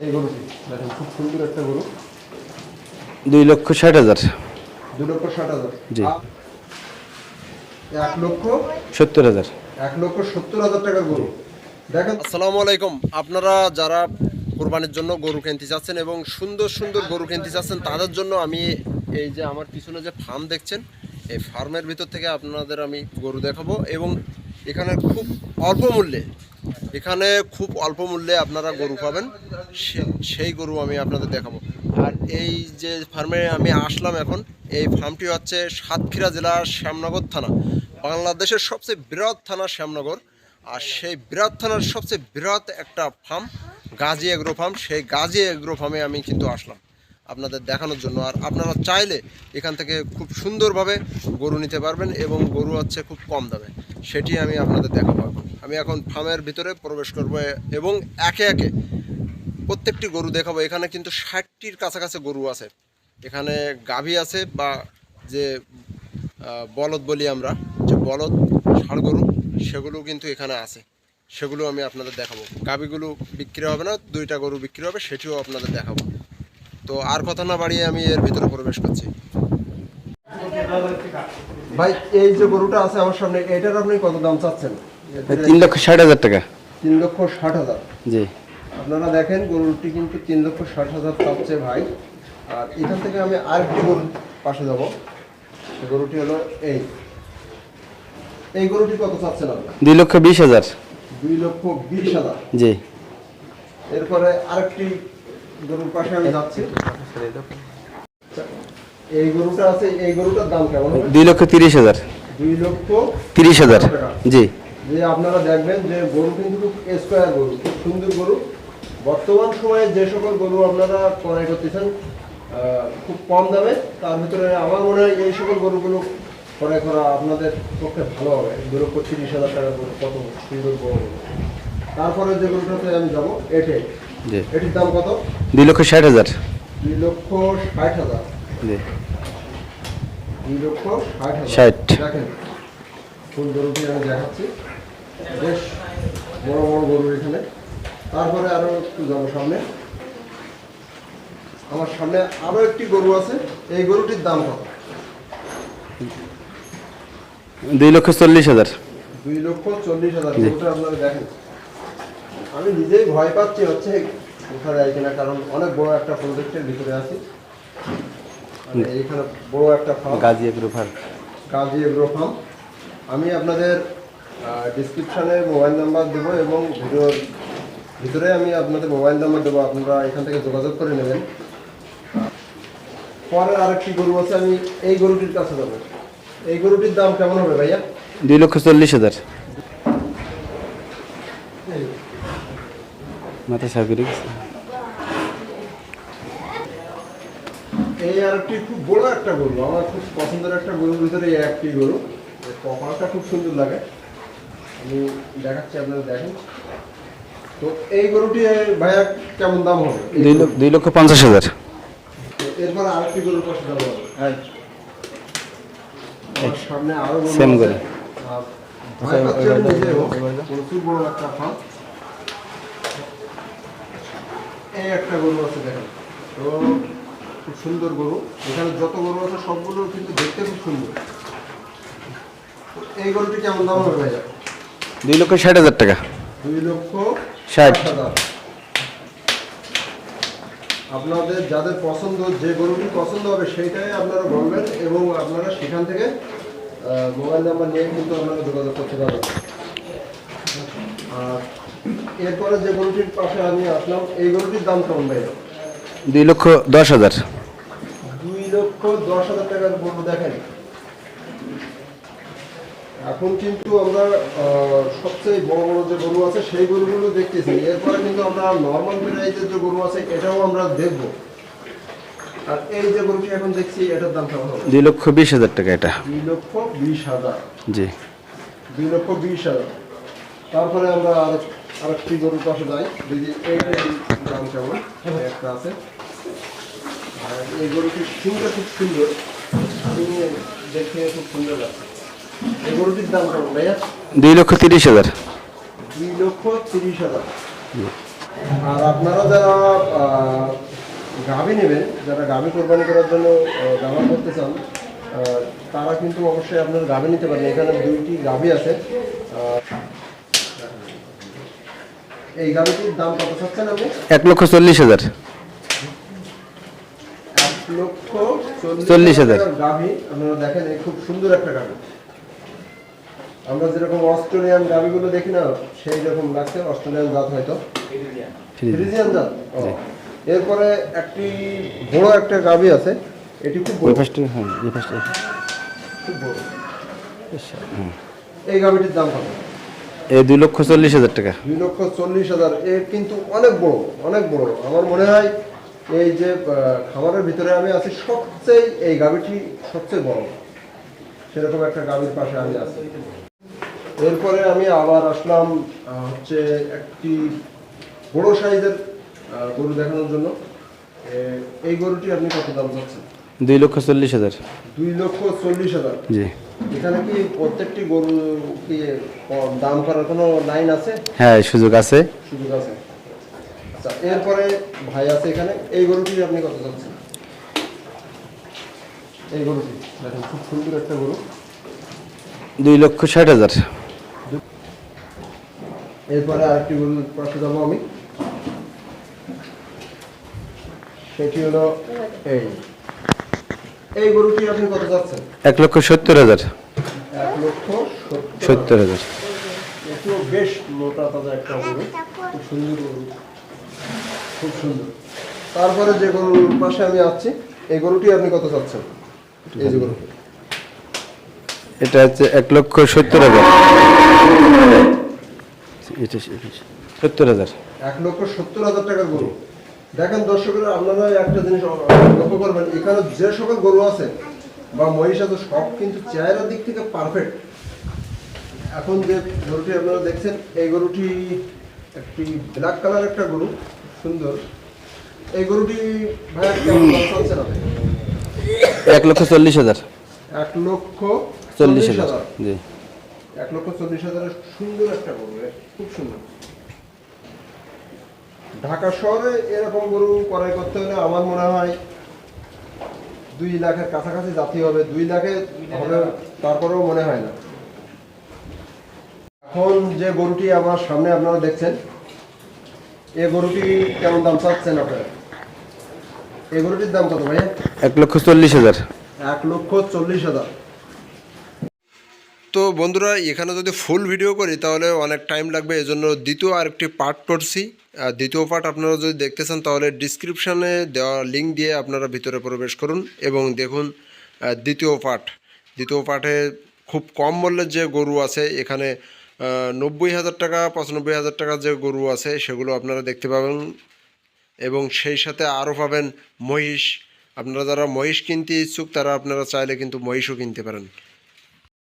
এই গরুটি দেখেন খুব সুন্দর একটা গরু। দুই লক্ষ ষাট হাজার। দু লক্ষ ষাট হাজার। জি। এক লক্ষ সত্তর হাজার। এক লক্ষ সত্তর হাজার টাকার গরু। দেখেন আসসালামু আলাইকুম। আপনারা যারা কোরবানির জন্য গরু কিনতে চাচ্ছেন এবং সুন্দর সুন্দর গরু কিনতে চাচ্ছেন তাদের জন্য আমি এই যে আমার পিছনে যে ফার্ম দেখছেন এই ফার্মের ভিতর থেকে আপনাদের আমি গরু দেখাবো এবং এখানে খুব অল্প মূল্যে এখানে খুব অল্প মূল্যে আপনারা গরু পাবেন। সেই গরু আমি আপনাদের দেখাবো। আর এই যে ফার্মে আমি আসলাম এখন, এই ফার্মটি হচ্ছে সাতক্ষীরা জেলার শ্যামনগর থানা, বাংলাদেশের সবচেয়ে বৃহৎ থানা শ্যামনগর। আর সেই বৃহৎ থানার সবচেয়ে বৃহৎ একটা ফার্ম, গাজী এগ্রো ফার্ম। সেই গাজী এগ্রো ফার্মে আমি কিন্তু আসলাম আপনাদের দেখানোর জন্য। আর আপনারা চাইলে এখান থেকে খুব সুন্দরভাবে গরু নিতে পারবেন এবং গরু হচ্ছে খুব কম দামে। সেটি আমি আপনাদের দেখাবো এখন। আমি এখন ফার্মের ভিতরে প্রবেশ করব এবং একে একে প্রত্যেকটি গরু দেখাবো। এখানে কিন্তু ষাটটির কাছাকাছি গরু আছে। এখানে গাভী আছে বা যে বলদ বলি আমরা, যে বলদ, ষাড় গরু, সেগুলো কিন্তু এখানে আছে। সেগুলো আমি আপনাদের দেখাবো। গাভীগুলো বিক্রি হবে না, দুইটা গরু বিক্রি হবে, সেটিও আপনাদের দেখাবো। তো আর কথা না বাড়িয়ে আমি এর ভিতরে প্রবেশ করছি। ভাই, এই যে গরুটা আছে আমার সামনে, এটার আপনি কত দাম চাচ্ছেন? তিন লক্ষ ষাট হাজার টাকা। তিন লক্ষ ষাট হাজার। জি। আপনারা দেখেন গরুটি কিন্তু তিন লক্ষ ষাট হাজার চাচ্ছে ভাই। আর এখান থেকে আমি আরেকটি গরুর পাশে যাব। গরুটি হলো এই। এই গরুটি কত চাচ্ছেন আপনি দুই লক্ষ বিশ হাজার। দুই লক্ষ বিশ হাজার। জি। এরপরে আরেকটি গরুর পাশে আমি যাচ্ছি। এই গরুটা আছে এই গরুটার দাম কেমন দুই লক্ষ তিরিশ হাজার। দুই লক্ষ তিরিশ হাজার। জি। যে আপনারা দেখবেন যে গরু কিন্তু স্কোয়ার গরু খুব সুন্দর গরু। বর্তমান সময়ে যে সকল গরু আপনারা ক্রয় করতেছেন খুব কম দামে তার ভিতরে আমার মনে হয় এই সকল গরুগুলো ক্রয় করা আপনাদের পক্ষে ভালো হবে। দু লক্ষ তিরিশ হাজার টাকার গরু কত সুন্দর গরু। তারপরে যে গরুটাতে আমি যাব এটে। এটির দাম কত? দুই লক্ষ ষাট হাজার। দুই লক্ষ ষাট হাজার। দুই লক্ষ ষাট হাজার। দেখেন গরুটি আমি দেখাচ্ছি। বেশ বড় বড় গরু এখানে। তারপরে আরও একটু যাব সামনে। আমার সামনে আরও একটি গরু আছে। এই গরুটির দাম কত? দুই লক্ষ চল্লিশ হাজার। দুই লক্ষ চল্লিশ হাজার। গরুটা আপনারা দেখেন। আমি নিজেই ভয় পাচ্ছি হচ্ছে কোথায় যায় কিনা কারণ অনেক বড় একটা প্রজেক্টের ভিতরে আছি। মানে এইখানে বড় একটা farm Gazi agro farm Kazi agro farm আমি আপনাদের ডিসক্রিপশানে মোবাইল নাম্বার দেবো এবং ভিডিওর ভিতরে আমি আপনাদের মোবাইল নাম্বার দেবো আপনারা এখান থেকে যোগাযোগ করে নেবেন। পরে আরেকটি গরু আছে আমি এই গরুটির কাছে যাব। এই গরুটির দাম কেমন হবে ভাইয়া? দুই লক্ষ চল্লিশ হাজার। মাথা সার করে গেছে। এই আরেকটি খুব বড় একটা গরু আমার খুব পছন্দের একটা গরুর ভিতরে এই একটি গরু। কপালটা খুব সুন্দর লাগে। আমি দেখাচ্ছি আপনারা দেখেন। তো এই গরুটি ভাইয়া কেমন দাম হবে? দুই লক্ষ পঞ্চাশ হাজার। এরপর আরেকটি গরুর পাশে যাব হ্যাঁ। আমার সামনে আরও Same গরু। প্রচুর বড় একটা ফার্ম এই একটা গরু আছে দেখেন। তো খুব সুন্দর গরু। এখানে যত গরু আছে সবগুলো কিন্তু দেখতে খুব সুন্দর। এই গরুটি কেমন দাম হবে ভাইয়া? দুই লক্ষ ষাট হাজার টাকা। দুই লক্ষ ষাট। আপনাদের যাদের পছন্দ যে গরুটি পছন্দ হবে সেইটাই আপনারা বলবেন এবং আপনারা সেখান থেকে মোবাইল নাম্বার নিয়ে কিন্তু আপনারা যোগাযোগ করতে পারবেন। আর এরপরে যে গরুটির পাশে আমি আসলাম এই গরুটির দাম কেমন ভাই? দুই লক্ষ দশ হাজার। দুই লক্ষ দশ হাজার টাকার গরু দেখেন। এখন কিন্তু আমরা সবচেয়ে বড় বড় যে গরু আছে সেই গরুগুলো দেখতেছি। এরপরে কিন্তু আমরা নর্মাল ভ্যারাইটির যে গরু আছে এটাও আমরা দেখব। আর এই যে গরুটি এখন দেখছি এটার দাম কেমন হবে? দুই লক্ষ বিশ হাজার টাকা এটা। দুই লক্ষ বিশ হাজার। জি। দুই লক্ষ বিশ হাজার। তারপরে আমরা আর আরেকটি গরুর পাশে যাই। যদি এইটার দাম কেমন? একটা আছে। আর এই গরুটির সিংটা খুব সুন্দর। দেখে খুব সুন্দর লাগছে। এই গরুটির দাম দুই লক্ষ তিরিশ হাজার। দুই লক্ষ তিরিশ হাজার। আর আপনারা যারা গাভী নেবেন যারা গাভী কোরবানি করার জন্য ব্যবহার করতে চান তারা কিন্তু অবশ্যই আপনার গাভী নিতে পারেন। এখানে দুইটি গাভী আছে। এই গাভীটির দাম কত চাচ্ছেন আপনি? এক লক্ষ চল্লিশ হাজার। এক লক্ষ চল্লিশ হাজার। গাভী। আপনারা দেখেন এই খুব সুন্দর একটা গাভী। আমরা যেরকম অস্ট্রেলিয়ান গাভীগুলো দেখি না সেই রকম লাগছে অস্ট্রেলিয়ান জাত হয়তো। ফ্রিজিয়ান। জাত? ও। এরপরে একটি বড় একটা গাভী আছে এটি খুব বড়। হ্যাঁ খুব বড়। এই গাভীটির দাম কত? এই দুই লক্ষ চল্লিশ হাজার টাকা। দুই লক্ষ চল্লিশ হাজার। এর কিন্তু অনেক বড় অনেক বড়। আমার মনে হয় এই যে খামারের ভিতরে আমি আছি সবচেয়ে এই গাভীটি সবচেয়ে বড়। সেরকম একটা গাভীর পাশে আমি আছি। এরপরে আমি আবার আসলাম হচ্ছে একটি বড় সাইজের গরু দেখানোর জন্য। এই গরুটি আপনি কত দাম চাচ্ছেন? দুই লক্ষ চল্লিশ হাজার। দুই লক্ষ চল্লিশ হাজার? জি। এখানে কি প্রত্যেকটি গরু কি দাম করার কোনো লাইন আছে? হ্যাঁ সুযোগ আছে। সুযোগ আছে। আচ্ছা এরপরে ভাই আছে এখানে। এই গরুটি আপনি কত চাচ্ছেন? এই গরুটি দেখেন খুব সুন্দর একটা গরু। দুই লক্ষ ষাট হাজার। এরপরে আরেকটি গরুর পাশে যাব আমি। সেটি হলো এই। এই গরুটি আপনি কত চাচ্ছেন এক লক্ষ সত্তর হাজার। এক লক্ষ সত্তর হাজার। একটু বেশ মোটা তাজা একটা গরু। খুব সুন্দর গরু। খুব সুন্দর। তারপরে যে গরুর পাশে আমি আছি এই গরুটি আপনি কত চাচ্ছেন? এই যে গরুটি। এটা হচ্ছে এক লক্ষ সত্তর হাজার। সত্তর হাজার। এক লক্ষ সত্তর হাজার টাকার গরু। দেখেন দর্শকরা আপনারা একটা জিনিস লক্ষ্য করবেন এখানে যে সকল গরু আছে বা মহিষ আছে সব কিন্তু চেহারার দিক থেকে পারফেক্ট এখন যে গরুটি আপনারা দেখছেন এই গরুটি একটি ব্ল্যাক কালার একটা গরু সুন্দর। এই গরুটি আপনি এক লক্ষ চল্লিশ হাজার। এক লক্ষ চল্লিশ হাজার। জি। এক লক্ষ চল্লিশ হাজারের সুন্দর একটা গরু খুব সুন্দর। ঢাকা শহরে এরকম গরু ক্রয় করতে হলে আমার মনে হয় দুই লাখের কাছাকাছি জাতি হবে দুই লাখে হবে তারপরেও মনে হয় না। এখন যে গরুটি আমার সামনে আপনারা দেখছেন এ গরুটি কেমন দাম চাচ্ছেন আপনারা? এই গরুটির দাম কত ভাইয়া? এক লক্ষ চল্লিশ হাজার। এক লক্ষ চল্লিশ হাজার। তো বন্ধুরা, এখানে যদি ফুল ভিডিও করি, তাহলে অনেক টাইম লাগবে। এজন্য দ্বিতীয় আরেকটি পার্ট করছি। আর দ্বিতীয় পার্ট আপনারা যদি দেখতে চান তাহলে ডিসক্রিপশানে দেওয়া লিঙ্ক দিয়ে আপনারা ভিতরে প্রবেশ করুন এবং দেখুন দ্বিতীয় পার্ট দ্বিতীয় পার্টে খুব কম মূল্যের যে গরু আছে, এখানে নব্বই হাজার টাকা, পঁচানব্বই হাজার টাকার যে গরু আছে, সেগুলো আপনারা দেখতে পাবেন। এবং সেই সাথে আরও পাবেন মহিষ। আপনারা যারা মহিষ কিনতে ইচ্ছুক, তারা আপনারা চাইলে কিন্তু মহিষও কিনতে পারেন।